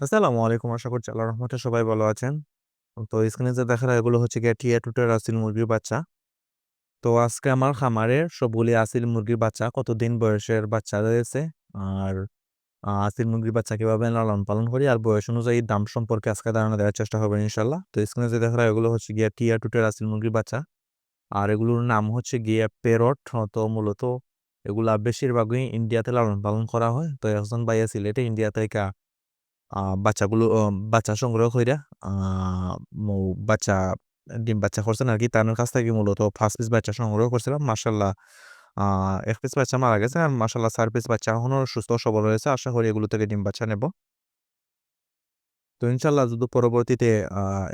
আসসালামু আলাইকুম। আশা করছি আল্লাহর রহমতে সবাই ভালো আছেন। তো স্ক্রিনে যে দেখা এগুলো হচ্ছে গিয়ে টিয়া টুটের আসিল মুরগির বাচ্চা। তো আজকে আমার খামারের সবগুলি আসিল মুরগির বাচ্চা কতদিন বয়সের বাচ্চা রয়েছে আর আসিল মুরগির বাচ্চা কীভাবে লালন পালন করি আর বয়স অনুযায়ী দাম সম্পর্কে আজকে ধারণা দেওয়ার চেষ্টা করব ইনশাল্লাহ তো স্ক্রিনে যে দেখা এগুলো হচ্ছে গিয়ে টিয়া টুটের আসিল মুরগির বাচ্চা। আর এগুলোর নাম হচ্ছে গিয়ে প্যারট তো মূলত এগুলা বেশিরভাগই ইন্ডিয়াতে লালন পালন করা হয়। তো একজন ভাইয়া সিলেটে ইন্ডিয়া থেকে বাচ্চাগুলো বাচ্চা সংগ্রহ কইরা বাচ্চা ডিম বাচ্চা করছেন আরকি। তার কাছ থেকে মূলত ফার্স্ট পিস বাচ্চা সংগ্রহ করছিলাম। মাশাআল্লাহ আ ১ পিস বাচ্চা মারা গেছে। আর মাশাআল্লাহ ৪ পিস বাচ্চা এখনও সুস্থ সবল রয়েছে। আশা করি এগুলো থেকে ডিম বাচ্চা নেব। তো ইনশাল্লাহ যদি পরবর্তীতে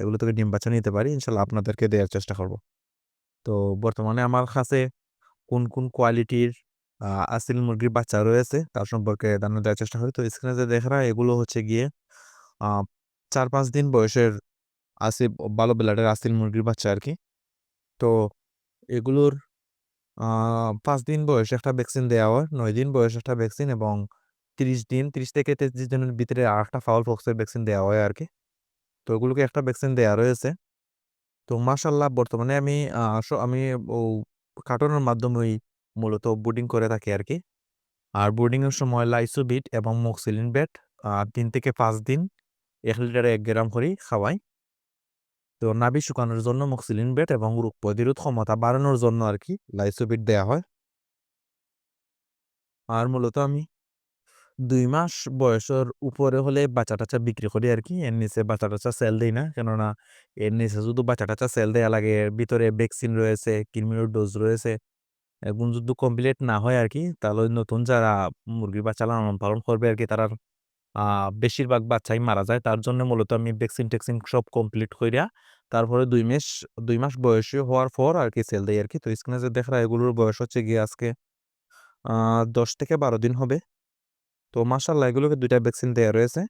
এগুলো থেকে ডিম বাচ্চা নিতে পারি, ইনশাআল্লাহ আপনাদেরকে দেওয়ার চেষ্টা করব। তো বর্তমানে আমার কাছে কোন, কোন কোয়ালিটির আসিল মুরগির বাচ্চা রয়েছে তার সম্পর্কে ধারণা দেওয়ার চেষ্টা করি। তো স্ক্রিনে যে দেখা এগুলো হচ্ছে গিয়ে চার ৪-৫ দিন বয়সের আসি ভালো ব্লাডের আসিল মুরগির বাচ্চা আর কি তো এগুলোর পাঁচ দিন বয়সে একটা ভ্যাকসিন দেওয়া হয়, নয় দিন বয়সে একটা ভ্যাকসিন এবং ৩০ দিন ৩০ থেকে ৩৩ দিনের ভিতরে আরেকটা ফাউল পক্সের ভ্যাকসিন দেওয়া হয় আর কি তো ওগুলোকে একটা ভ্যাকসিন দেওয়া রয়েছে। তো মাশাআল্লাহ বর্তমানে আমি আমি ও কার্টনের মাধ্যমেই মূলত ব্রুডিং করে থাকি। আর ব্রুডিং এর সময় লাইসোবিট এবং মক্সিলিন বেট ৩ থেকে পাঁচ দিন এক লিটারে এক গ্রাম করেই খাওয়াই। তো নাভি শুকানোর জন্য মক্সিলিন বেট এবং রোগ প্রতিরোধ ক্ষমতা বাড়ানোর জন্য আর কি লাইসোবিট দেয়া হয়। আর মূলত আমি দুই মাস বয়সের উপরে হলে বাচ্চা-টাচ্চা বিক্রি করি আর কি এর নিচে বাচ্চা-টাচ্চা সেল দেই না। কেননা এর নিচে শুধু বাচ্চা-টাচ্চা সেল দেয়া লাগে। ভিতরে ভ্যাকসিন রয়েছে, কৃমির ডোজ রয়েছে। এগুলো যদি কমপ্লিট না হয় আর কি তাহলে নতুন যারা মুরগির বাচ্চা লালন পালন করবে আর কি আ বেশিরভাগ বাচ্চাই মারা যায়। তার জন্য মূলত আমি ভ্যাকসিন-ট্যাকসিন সব কমপ্লিট করিয়া তারপরে দুই মাস দুই মাস বয়সী হওয়ার পর আর কি সেল দেয় আর কি তো স্ক্রিনে যে দেখা এগুলোর বয়স হচ্ছে গিয়ে আজকে ১০ থেকে ১২ দিন হবে। তো মাশাআল্লাহ এগুলোকে দুইটা ভ্যাকসিন দেওয়া রয়েছে।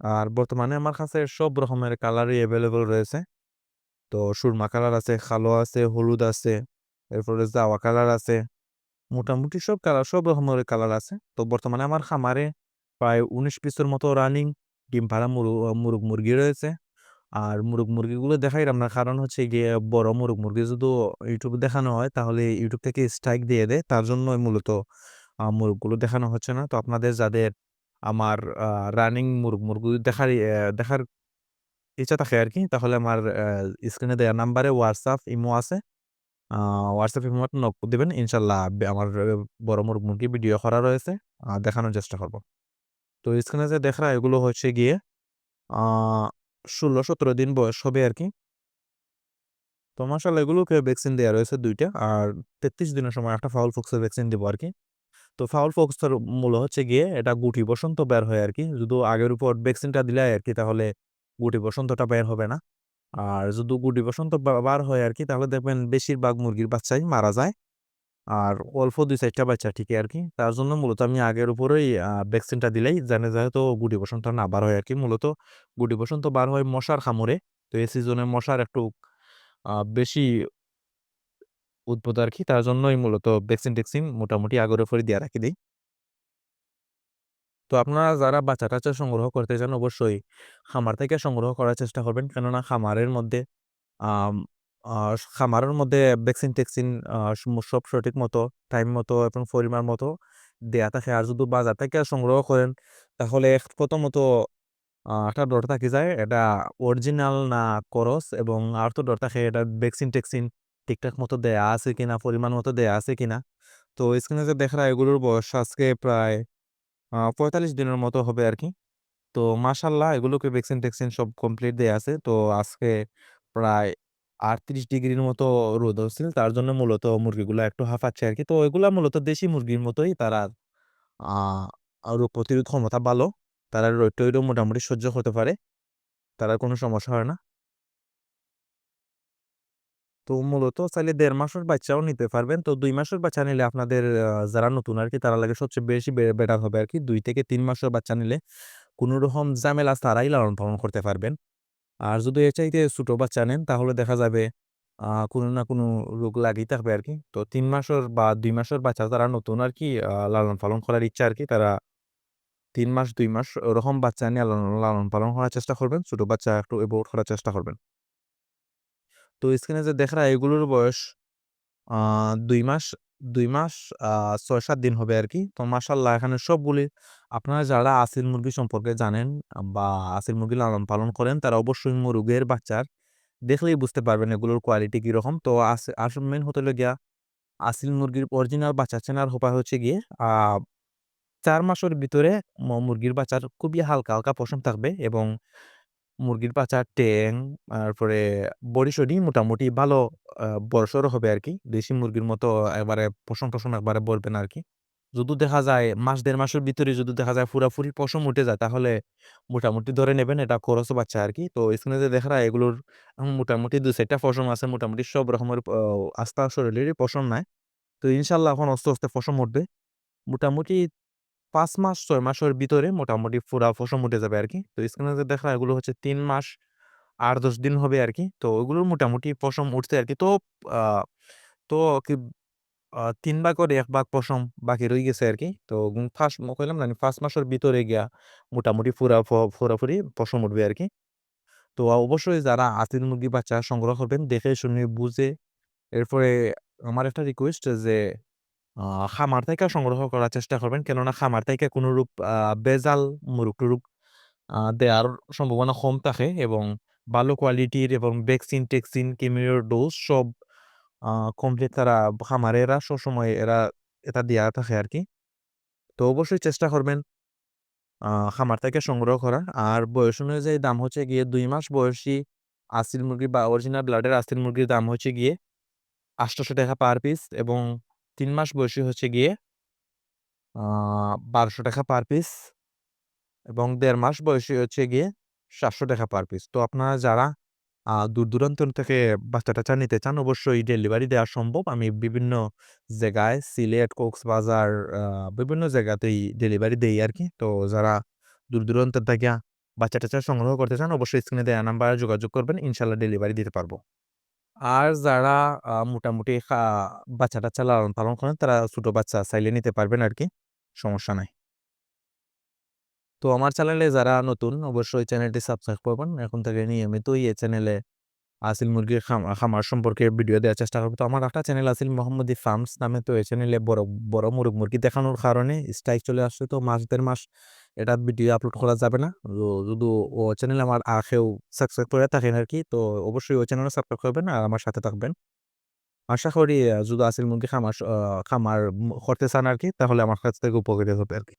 আর বর্তমানে আমার কাছে সব রকমের কালারই এভেইলেবল রয়েছে। তো সুরমা কালার আছে, কালো আছে, হলুদ আছে, এরপরে জাওয়া কালার আছে। মোটামুটি সব কালার সব রকমের কালার আছে। তো বর্তমানে আমার খামারে প্রায় ১৯ পিসের মতো রানিং ডিম মুরু, মুরগ মুরগি রয়েছে। আর মুরগ মুরগিগুলো দেখাইলাম না কারণ হচ্ছে গিয়ে বড় মুরগ মুরগি যদি YouTube দেখানো হয় তাহলে ইউটিউব থেকে স্ট্রাইক দিয়ে দেয়। তার জন্যই মূলত মুরগগুলো দেখানো হচ্ছে না। তো আপনাদের যাদের আমার রানিং মুরগ মুরগি দেখার দেখার ইচ্ছা থাকে আর কি, তাহলে আমার স্ক্রিনে দেয়া নাম্বারে হোয়াটসঅ্যাপ ইমো আছে। আ WhatsApp, ইমোতে নক দিবেন। ইনশাল্লাহ আমার বড় মুরগ মুরগি ভিডিও করা রয়েছে। দেখানোর চেষ্টা করব। তো স্ক্রিনে যে দেখা এগুলো হচ্ছে গিয়ে ষোলো ১৬-১৭ দিন বয়স হবে আর কি তো মাশাআল্লাহ এগুলোকে ভ্যাকসিন দেওয়া রয়েছে দুইটা আর ৩৩ দিনের সময় একটা ফাউল পক্সের ভ্যাকসিন দেবো আর কি তো ফাউল পক্সের মূল হচ্ছে গিয়ে এটা গুটি বসন্ত বের হয় আর কি যদি আগের উপর ভ্যাকসিনটা দিলে আর কি তাহলে গুটি বসন্তটা বের হবে না। আর যদি গুটি বসন্ত বার হয় আর কি, তাহলে দেখবেন বেশিরভাগ মুরগির বাচ্চাই মারা যায়। আর অল্প ২-৪ বাচ্চা ঠিকই আর কি তার জন্য মূলত আমি আগের উপরেই ভ্যাকসিনটা দিলেই জানে যেহেতু গুটি বসন্ত না বার হয় আর কি, মূলত গুটি বসন্ত বার হয় মশার কামড়ে। তো এই সিজনে মশার একটু বেশি বেশি আর কি, তার জন্যই মূলত ভ্যাকসিন-ট্যাকসিন মোটামুটি আগের উপরে দিয়ে রাখি দেই। তো আপনারা যারা বাচ্চা-টাচ্চা সংগ্রহ করতে চান অবশ্যই খামার থেকে সংগ্রহ করার চেষ্টা করবেন। কেননা খামারের মধ্যে খামারের মধ্যে ভ্যাকসিন-ট্যাকসিন আ সম সব সঠিক মতো, টাইম মতো এবং পরিমাণ মতো দেয়া থাকে। আর যদি বাজার থেকে সংগ্রহ করেন তাহলে প্রথমত একটা ডর থাকি যায় এটা অরিজিনাল না করস এবং আর তো ডর থাকে এটা ভ্যাকসিন-ট্যাকসিন ঠিকঠাক মতো দেয়া আছে কিনা, পরিমাণ মতো দেয়া আছে কিনা। তো স্ক্রিনে যে দেখা এগুলোর বয়স আজকে প্রায় ৪৫ দিনের মতো হবে আর কি তো মাশাআল্লাহ এগুলোকে ভ্যাকসিন-ট্যাকসিন সব কমপ্লিট দেয়া আছে। তো আজকে প্রায় ৩৮ ডিগ্রির মতো রোদ হচ্ছিল। তার জন্য মূলত মুরগিগুলো একটু হাঁফাচ্ছে আরকি। তো এগুলা মূলত দেশি মুরগির মতোই তারা রোগ প্রতিরোধ ক্ষমতা ভালো। তারা রোদ-টোদও মোটামুটি সহ্য করতে পারে। তাদের কোনো সমস্যা হয় না। তো মূলত চাইলে দেড় মাসের বাচ্চাও নিতে পারবেন। তো দুই মাসের বাচ্চা নিলে আপনাদের যারা নতুন আর কি তারা লাগে সবচেয়ে বেশি বেটার হবে আর কি দুই থেকে তিন মাসের বাচ্চা নিলে কোনো রকম ঝামেলা ছাড়াই লালন-পালন করতে পারবেন। আর যদি এর চাইতে ছোট বাচ্চা নেন, তাহলে দেখা যাবে কোনো না কোনো রোগ লাগেই থাকবে আর কি তো তিন মাসের বা দুই মাসের বাচ্চা যারা নতুন আর কি লালন-পালন করার ইচ্ছা আর কি তারা তিন মাস, দুই মাস ওরকম বাচ্চা নিয়ে লালন লালন পালন করার চেষ্টা করবেন। ছোট বাচ্চা একটু অ্যাভয়েড করার চেষ্টা করবেন। তো স্ক্রিনে যে দেখরা এগুলোর বয়স দুই মাস দুই মাস ছয় ৬-৭ দিন হবে আর কি তো মাশাআল্লাহ এখানে সবগুলি আপনারা যারা আসিল মুরগি সম্পর্কে জানেন বা আসিল মুরগি লালন পালন করেন তারা অবশ্যই মুরগের বাচ্চার দেখলেই বুঝতে পারবেন এগুলোর কোয়ালিটি কীরকম। তো আস আসল মেন হতে গিয়া আসিল মুরগির অরিজিনাল বাচ্চা চেনার উপায় হচ্ছে গিয়ে চার মাসের ভিতরে মুরগির বাচ্চার খুবই হালকা, হালকা পশম থাকবে এবং মুরগির বাচ্চার ট্যাং তারপরে বডি-সডি মোটামুটি ভালো আ বড়সড় হবে আরকি। দেশি মুরগির মতো একবারে পশম-টশম একবারে ভরবে না আরকি। যদি দেখা যায় মাস ১.৫ মাসের ভিতরে যদি দেখা যায় পুরাপুরি পশম উঠে যায় তাহলে মোটামুটি ধরে নেবেন এটা খরচ বাচ্চা আরকি। তো স্ক্রিনে যে দেখরা এগুলোর মোটামুটি ২ সাইডটা পশম আছে মোটামুটি সব রকমের আস্থা শরীরেরই পশম নাই। তো ইনশাআল্লাহ এখন আস্তে, আস্তে পশম উঠবে। মোটামুটি ৫ মাস ৬ মাসের ভিতরে মোটামুটি পুরা পশম উঠে যাবে আরকি। তো স্ক্রিনে যে এগুলো হচ্ছে ৩ মাস ৮-১০ দিন হবে আরকি। তো ওগুলোর মোটামুটি পশম উঠছে আরকি। তো তো কি, আ ৩ ভাগের ১ ভাগ পশম বাকি রয়ে গেছে আরকি। তো ফার্স্ট কইলাম না ৫ মাসের ভিতরে গিয়া মোটামুটি পুরা প পুরাপুরি পশম উঠবে আরকি। তো অবশ্যই যারা আসিল মুরগি বাচ্চা সংগ্রহ করবেন, দেখে শুনে, বুঝে, এরপরে আমার একটা রিকোয়েস্ট যে খামার থেকে সংগ্রহ করার চেষ্টা করবেন। কেননা খামার থেকে কোনরূপ আ ভেজাল মুরগ-টুরুগ আ দেয়ার সম্ভাবনা কম থাকে এবং ভালো কোয়ালিটির এবং ভ্যাকসিন-ট্যাকসিন, কিমোর ডোজ সব কমপ্লিট তারা খামারে এরা সবসময় এরা এটা দেয়া থাকে আরকি। তো অবশ্যই চেষ্টা করবেন খামার থেকে সংগ্রহ করার। আর বয়স অনুযায়ী দাম হচ্ছে গিয়ে ২ মাস বয়সী আসিল মুরগি বা অরিজিনাল ব্লাডের আসিল মুরগির দাম হচ্ছে গিয়ে ৳৮০০ পার পিস এবং ৩ মাস বয়সী হচ্ছে গিয়ে বারোশো টাকা পার পিস এবং দেড় মাস বয়সী হচ্ছে গিয়ে ৳৭০০ পার পিস। তো আপনারা যারা দূর-দূরান্ত থেকে বাচ্চা-টাচ্চা নিতে চান অবশ্যই ডেলিভারি দেওয়া সম্ভব। আমি বিভিন্ন জায়গায় সিলেট, কক্সবাজার বিভিন্ন জায়গাতেই ডেলিভারি দেই আর কি তো যারা দূর-দূরান্ত থেকে বাচ্চা-টাচ্চা সংগ্রহ করতে চান অবশ্যই স্ক্রিনে দেয়া নাম্বারে যোগাযোগ করবেন। ইনশাল্লাহ ডেলিভারি দিতে পারব। আর যারা মোটামুটি বাচ্চা-টাচ্চা লালন পালন করেন, তারা ছোট বাচ্চা চাইলে নিতে পারবেন আর কি সমস্যা নাই। তো আমার চ্যানেলে যারা নতুন, অবশ্যই চ্যানেলটি সাবস্ক্রাইব করবেন। এখন থেকে নিয়মিতই এই চ্যানেলে আসিল মুরগির খাম খামার সম্পর্কে ভিডিও দেওয়ার চেষ্টা করব। তো আমার একটা চ্যানেল আছে মোহাম্মদী ফার্মস নামে। তো এই চ্যানেলে বড়, বড় মুরগ মুরগি দেখানোর কারণে স্ট্রাইক চলে আসছে। তো মাস ১.৫ মাস এটা ভিডিও আপলোড করা যাবে না। যদি ও চ্যানেলে আমার আগেও সাবস্ক্রাইব করে থাকেন আর কি তো অবশ্যই ওই চ্যানেলও সাবস্ক্রাইব করবেন আর আমার সাথে থাকবেন। আশা করি যদি আসিল মুরগি খামার খামার করতে চান আর কি তাহলে আমার কাছ থেকে উপকৃত হবেন আরকি।